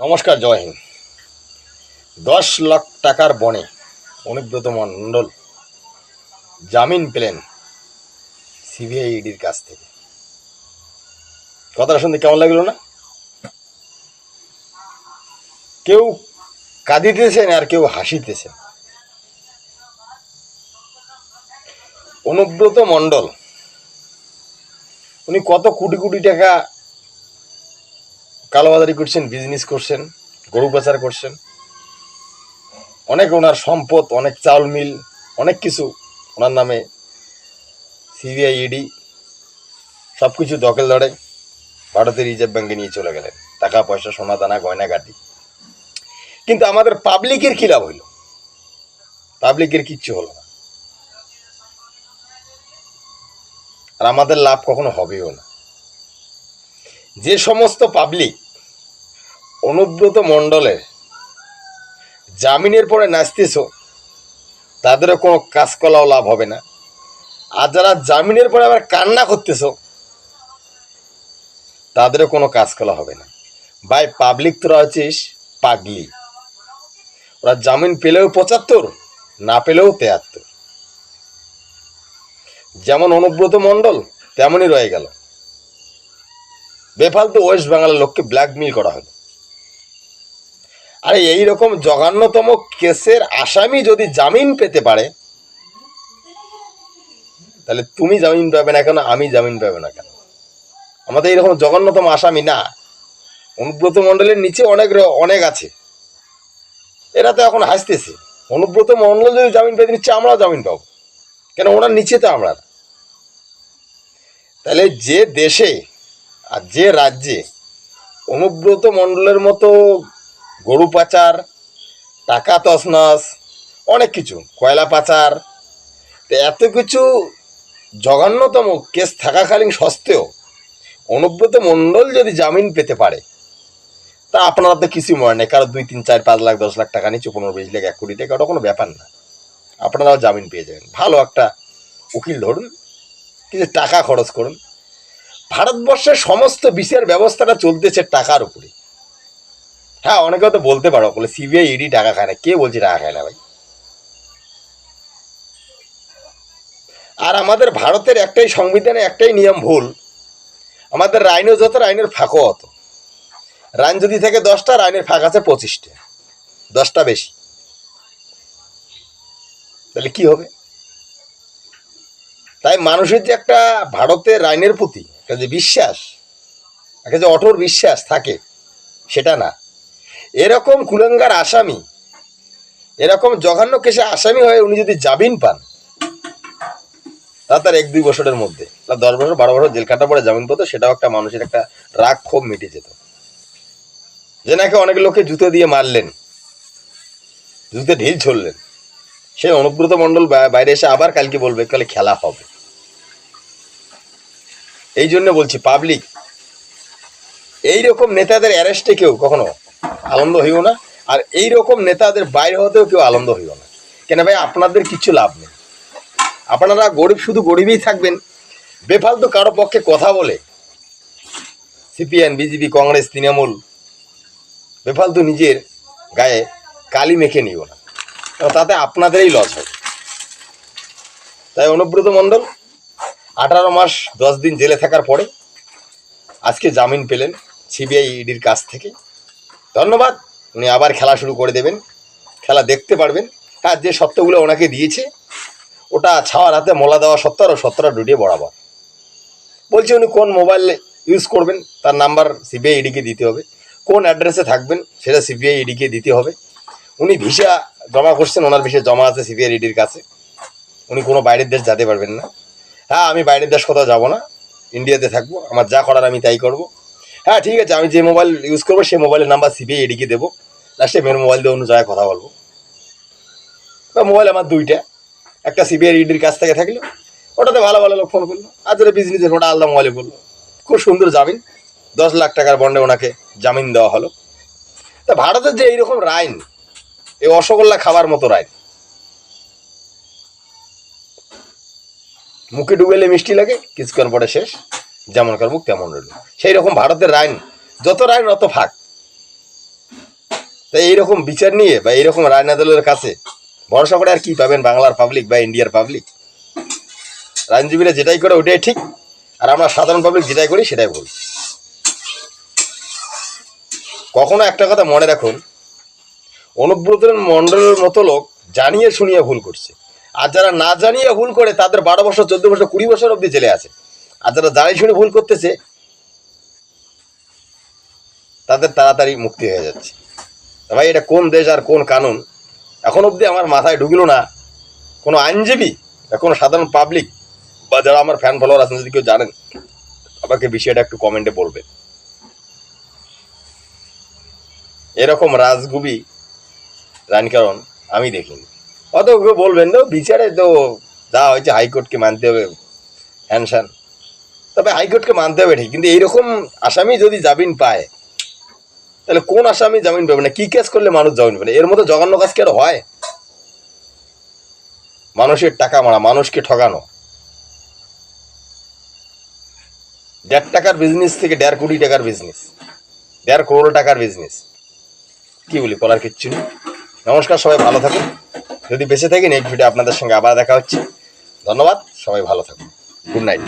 নমস্কার, জয় হিন্দ। দশ লাখ টাকার বনে অনুব্রত মণ্ডল জামিন পেলেন সিবিআই ইডির কাছ থেকে। কথাটা শুনতে কেমন লাগল না? কেউ কাঁদিতেছেন আর কেউ হাসিতেছেন। অনুব্রত মণ্ডল, উনি কত কোটি কোটি টাকা কালোবাজারি করছেন বিজনেস করছেন, গরু পাচার করছেন। অনেক ওনার সম্পদ, অনেক চাউল মিল অনেক কিছু ওনার নামে সিবিআই, ইডি সব কিছু দখল ধরে ভারতের রিজার্ভ ব্যাঙ্কে নিয়ে চলে গেলেন। টাকা, পয়সা, সোনা, দানা, গয়না, গাটি। কিন্তু আমাদের পাবলিকের কী লাভ হইল? পাবলিকের কিচ্ছু হলো না। আর আমাদের লাভ কখনো হবেও না। যে সমস্ত পাবলিক অনুব্রত মণ্ডলের জামিনের পরে নাচতেছ, তাদেরও কোনো কাজকলাও লাভ হবে না। আর যারা জামিনের পরে আবার কান্না করতেছ, তাদেরও কোনো কাজকলা হবে না। ভাই পাবলিক তোরা হচ্ছিস পাগলি। ওরা জামিন পেলেও পঁচাত্তর, না পেলেও তেয়াত্তর। যেমন অনুব্রত মণ্ডল, তেমনই রয়ে গেল। বেফালতু ওয়েস্ট বেঙ্গলের লোককে ব্ল্যাকমেল করা হলো। আরে এই রকম জঘন্যতম কেসের আসামি যদি জামিন পেতে পারে, তাহলে তুমি জামিন পাবে না কেন, আমি জামিন পাবে না কেন? আমাদের এইরকম জঘন্যতম আসামি না। অনুব্রত মণ্ডলের নিচে অনেক অনেক আছে। এরা তো এখন হাসতেছে। অনুব্রত মণ্ডল যদি জামিন পেতে নিচ্ছে আমরাও জামিন পাবো। কেন, ওনার নিচে তো আমরা তাহলে যে দেশে আর যে রাজ্যে অনুব্রত মণ্ডলের মতো গরু পাচার, টাকা তসনস অনেক কিছু, কয়লা পাচার। তো এত কিছু জঘন্যতম কেস থাকাকালীন সত্ত্বেও অনুব্রত মণ্ডল যদি জামিন পেতে পারে, তা আপনারা তো কিছুই মনে নেই কারও দুই, তিন, চার, পাঁচ লাখ, দশ লাখ টাকা নিচ্ছে পনেরো, বিশ লাখ, এক কোটি টাকা, ওটা কোনো ব্যাপার না। আপনারাও জামিন পেয়ে যাবেন। ভালো একটা উকিল ধরুন, কিছু টাকা খরচ করুন। ভারতবর্ষের সমস্ত বিচার ব্যবস্থাটা চলতেছে টাকার উপরে। হ্যাঁ অনেকে তো বলতে পারো, বলে সিবিআই ইডি টাকা খায় না। কে বলছে টাকা খায় না ভাই? আর আমাদের ভারতের একটাই সংবিধানে একটাই নিয়ম ভুল। আমাদের রাইনও যত রাইনের ফাঁকও অত। রাইন যদি থাকে দশটা, রাইনের ফাঁক আছে পঁচিশটা। দশটা বেশি। তাহলে কি হবে? তাই মানুষের যে একটা ভারতের আইনের প্রতি একটা যে বিশ্বাস, একটা যে অটোর বিশ্বাস থাকে, সেটা না। এরকম কুলঙ্গার আসামি, এরকম জঘন্য কেসে আসামি হয়ে উনি যদি জামিন পান, তা তার এক দুই বছরের মধ্যে, তার দশ বছর, বারো বছর জেল কাটা পরে জামিন পেতো, সেটাও একটা মানুষের একটা রাগ ক্ষোভ মিটে যেত। যে নাকি অনেক লোকে জুতো দিয়ে মারলেন জুতে ঢিল ছড়লেন, সে অনুব্রত মণ্ডল বাইরে এসে আবার কালকে বলবে, কালে খেলা হবে। এই জন্য বলছি পাবলিক এই রকম নেতাদের অ্যারেস্টে কেউ কখনো আনন্দ হইও না। আর এই রকম নেতাদের বাইরে হতেও কেউ আনন্দ হইও না। কেন ভাই, আপনাদের কিচ্ছু লাভ নেই। আপনারা গরিব, শুধু গরিবই থাকবেন। বেফালতু কারও পক্ষে কথা বলে। সিপিএন বিজেপি, কংগ্রেস, তৃণমূল, বেফালতু নিজের গায়ে কালি মেখে নিও না। তাতে আপনাদেরই লস হবে। তাই অনুব্রত মণ্ডল, আঠারো মাস, দশ দিন জেলে থাকার পরে আজকে জামিন পেলেন সিবিআই ইডির কাছ থেকে। ধন্যবাদ। উনি আবার খেলা শুরু করে দেবেন। খেলা দেখতে পারবেন। হ্যাঁ যে সত্যগুলো ওনাকে দিয়েছে, ওটা ছাওয়ার হাতে মোলা দেওয়া সত্য আর সত্যটা ডুটিয়ে বরাবর। বলছে উনি কোন মোবাইল ইউজ করবেন, তার নাম্বার সিবিআই ইডিকে দিতে হবে। কোন অ্যাড্রেসে থাকবেন, সেটা সিবিআই ইডিকে দিতে হবে। উনি ভিসা জমা করছেন, ওনার ভিসা জমা আছে সিবিআই ইডির কাছে। উনি কোনো বাইরের দেশ যেতে পারবেন না। হ্যাঁ আমি বাইরের দেশ কোথাও যাব না। ইন্ডিয়াতে থাকব। আমার যা করার আমি তাই করব। হ্যাঁ ঠিক আছে, আমি যে মোবাইল ইউজ করব, সেই মোবাইলের নাম্বার সিবিআই এডিকে দেবো। লাস্টে মেন মোবাইল দিয়ে অন্য জায়গায় কথা বলব। মোবাইল আমার দুইটা। একটা সিবিআই ইডির কাছ থেকে থাকল। ওটাতে ভালো ভালো লোক ফোন করল। আর যেটা বিজনেসের ওটা আলাদা মোবাইলে বলল খুব সুন্দর জামিন। দশ লাখ টাকার বন্ডে ওনাকে জামিন দেওয়া হলো। তা ভারতের যে এইরকম রাইন, এই অসগোল্লা খাবার মতো রাইন। মুখে ডুবেলে মিষ্টি লাগে, কিছুক্ষণ পরে শেষ। যেমন কার মুখ তেমন রইল। সেই রকম ভারতের রাইন, যত রাইন অত ফাঁক। তাই এইরকম বিচার নিয়ে বা এইরকম রায়নাদলের কাছে ভরসা করে আর কি পাবেন বাংলার পাবলিক বা ইন্ডিয়ার পাবলিক আইনজীবীরা যেটাই করে ওটাই ঠিক, আর আমরা সাধারণ পাবলিক যেটাই করি সেটাই ভুল। কখনো একটা কথা মনে রাখুন অনুব্রত মণ্ডলের মতো লোক জানিয়ে শুনিয়ে ভুল করছে। আর যারা না জানিয়ে ভুল করে তাদের বারো বছর, চোদ্দ বছর, কুড়ি বছর অবধি জেলে আছে। আর যারা জানিয়ে শুনে ভুল করতেছে, তাদের তাড়াতাড়ি মুক্তি হয়ে যাচ্ছে। ভাই, এটা কোন দেশ আর কোন কানুন? এখন অবধি আমার মাথায় ঢুকলো না। কোনো আইনজীবী কোনো সাধারণ পাবলিক বা যারা আমার ফ্যান ফলোয়ার আছেন, যদি কেউ জানেন, আমাকে বিষয়টা একটু কমেন্টে বলবে। এরকম রাজগুবি, রানকারণ আমি দেখিনি। অত বলবেন তো বিচারে তো যা হয়েছে, হাইকোর্টকে মানতে হবে হ্যানস্যান তবে হাইকোর্টকে মানতে হবে ঠিক কিন্তু এইরকম আসামি যদি জামিন পায়, তাহলে কোন আসামি জামিন পাবে না? কি কেস করলে মানুষ জামিন পাবে এর মতো জঘন্য কাজ কি আর হয়? মানুষের টাকা মারা, মানুষকে ঠকানো দেড় টাকার বিজনেস থেকে দেড় কোটি টাকার বিজনেস দেড় করোড় টাকার বিজনেস কি বলি, বলার কিচ্ছু নেই। নমস্কার, সবাই ভালো থাকুন। যদি বেঁচে থাকি নেক্সট ভিডিও আপনাদের সঙ্গে আবার দেখা হচ্ছে। ধন্যবাদ, সবাই ভালো থাকুন। Good night